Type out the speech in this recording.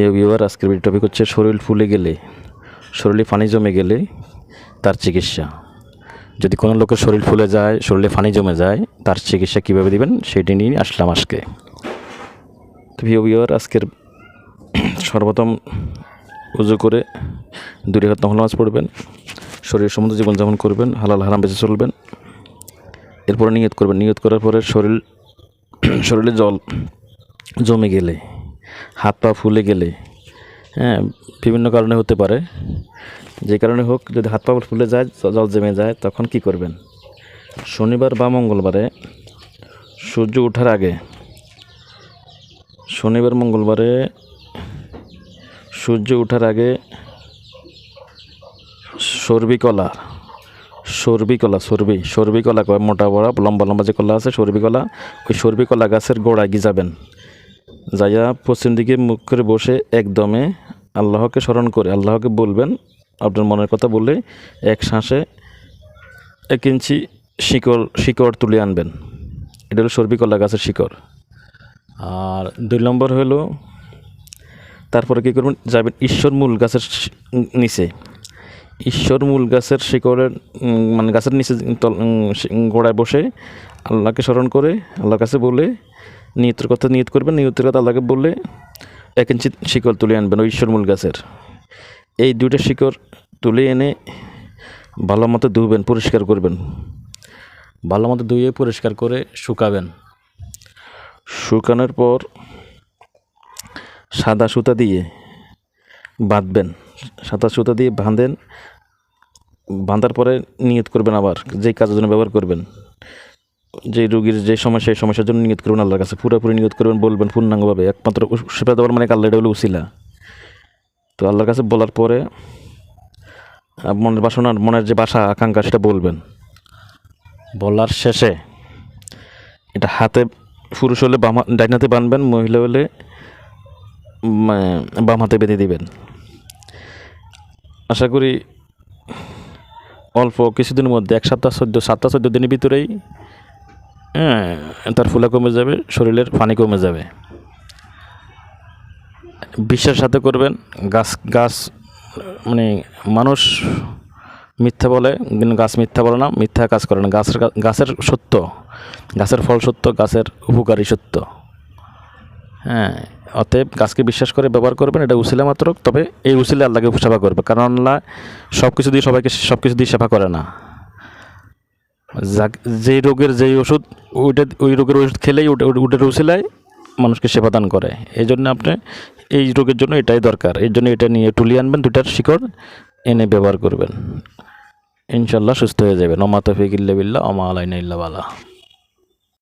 প্রিয় ভিউয়ার আজকের video topic হচ্ছে শরীর ফুলে গেলে, শরীরে পানি জমে গেলে তার চিকিৎসা। যদি কোনো লোকের শরীর ফুলে যায়, শরীরে পানি জমে যায়, তার চিকিৎসা কীভাবে দিবেন সেটি নিয়ে আসলাম আজকে। প্রিয় ভিউয়ার আজকের সর্বপ্রথম উজু করে দুই হাত নফল নামাজ পড়বেন শরীর সম্বন্ধে জীবনযাপন করবেন, হালাল হারাম বেঁচে চলবেন। এরপরে নিয়ত করবেন। নিয়ত করার পরে শরীর, শরীরে জল জমে গেলে হাত পা ফুলে গেলে হ্যাঁ বিভিন্ন কারণে হতে পারে। যে কারণে হোক, যদি হাত পা ফুলে যায়, জল জমে যায়, তখন কি করবেন? শনিবার বা মঙ্গলবারে সূর্য ওঠার আগে, শনিবার, মঙ্গলবারে সূর্য ওঠার আগে সর্বি কলা সর্বি কলা, সর্বি সর্বি কলা মোটা বড়া, লম্বা লম্বা যে কলা আছে, সর্বি কলা, ওই সর্বি কলা গাছের গোড়ায় গিয়ে যাবেন যাইয়া পশ্চিম দিকে মুখ করে বসে একদমে আল্লাহকে স্মরণ করে, আল্লাহকে বলবেন, আপনার মনের কথা বলে এক শ্বাসে এক ইঞ্চি শিকড় শিকড় তুলে আনবেন। এটা হলো সর্বি কলা গাছের শিকড়। আর দুই নম্বর হলো, তারপরে কী করবেন? যাবেন ঈশ্বর মূল গাছের নিচে। ঈশ্বর মূল গাছের শিকড়ের মানে গাছের নিচে গোড়ায় বসে আল্লাহকে স্মরণ করে, আল্লাহর কাছে বলে নিয়তের কথা নিয়ত করবেন নিয়তের কথা আল্লাহকে বলে এক ইঞ্চি শিকড় তুলে আনবেন ওই ঈশ্বর মূল গাছের। এই দুইটা শিকড় তুলে এনে ভালো মতো ধুবেন, পরিষ্কার করবেন। ভালো মতো ধুয়ে পরিষ্কার করে শুকাবেন। শুকানোর পর সাদা সুতা দিয়ে বাঁধবেন। সাদা সুতা দিয়ে বাঁধেন, বাঁধার পরে নিয়ত করবেন আবার যেই কাজের জন্য ব্যবহার করবেন। যে রুগীর যে সমস্যা, সেই সমস্যার জন্য নিয়ত করবেন আল্লাহর কাছে। পুরোপুরি নিয়ত করবেন, বলবেন পূর্ণাঙ্গভাবে। একমাত্র সেবা দেওয়ার মানে আল্লাহ এটা হলো উসিলা। তো আল্লাহর কাছে বলার পরে মনের বাসনার মনের যে বাসা, আকাঙ্ক্ষা, সেটা বলবেন। বলার শেষে, এটা হাতে পুরুষ হলে বাম হাত- ডাইন হাতে বানবেন, মহিলা হলে বাম হাতে বেঁধে দিবেন। আশা করি অল্প কিছুদিনের মধ্যে, এক সপ্তাহ, চোদ্দ, সাতটা, চোদ্দ দিনের ভিতরেই হ্যাঁ তার ফুলা কমে যাবে, শরীরের পানি কমে যাবে। বিশ্বাসের সাথে করবেন, গাছ গাছ মানে মানুষ মিথ্যা বলে গাছ মিথ্যা বলে না, মিথ্যা কাজ করে না। গাছের গাছের সত্য, গাছের ফল সত্য, গাছের উপকারী সত্য। হ্যাঁ অতএব গাছকে বিশ্বাস করে ব্যবহার করবেন, এটা উসিলা মাত্র, তবে এই উসিলে আল্লাহকে সেবা করবে। কারণ আল্লাহ সব কিছু দিয়ে সবাইকে সব কিছু দিয়ে সেবা করে না। যেই রোগের যেই ওষুধ, ওইটা ওই রোগের ওষুধ খেলেই ওটা ওটার উসিলায় মানুষকে সেবা দান করে। এই জন্য আপনি এই রোগের জন্য এটাই দরকার। এর জন্য এটা নিয়ে তুলিয়ে আনবেন দুটার শিকড় এনে ব্যবহার করবেন। ইনশাল্লাহ সুস্থ হয়ে যাবেন নমাতফিক ইল্লা বিল্লাহ অমা আলাইনা ইল্লা বালা